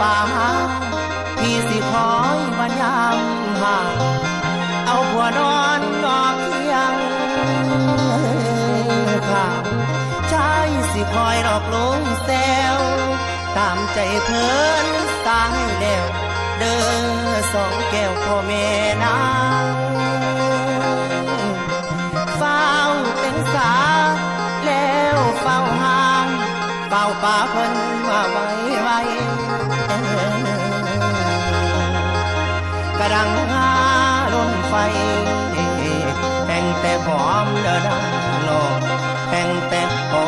ป่าหาพี่สิคอยวันยามหาเอาผัวนอนนอกเที่ยงค่ะชายสิคอยหลอกลวงแซวตามใจเพิ่นสายแล้วเด้อสองแก้วพ่อแม่นางเฝ้าเป็นสาแล้วเฝ้าห่างเฝ้าป่าเพิ่น รังฮาล้นไฟแห่งแต่หอมเดอดังโลแห่งแต่หอม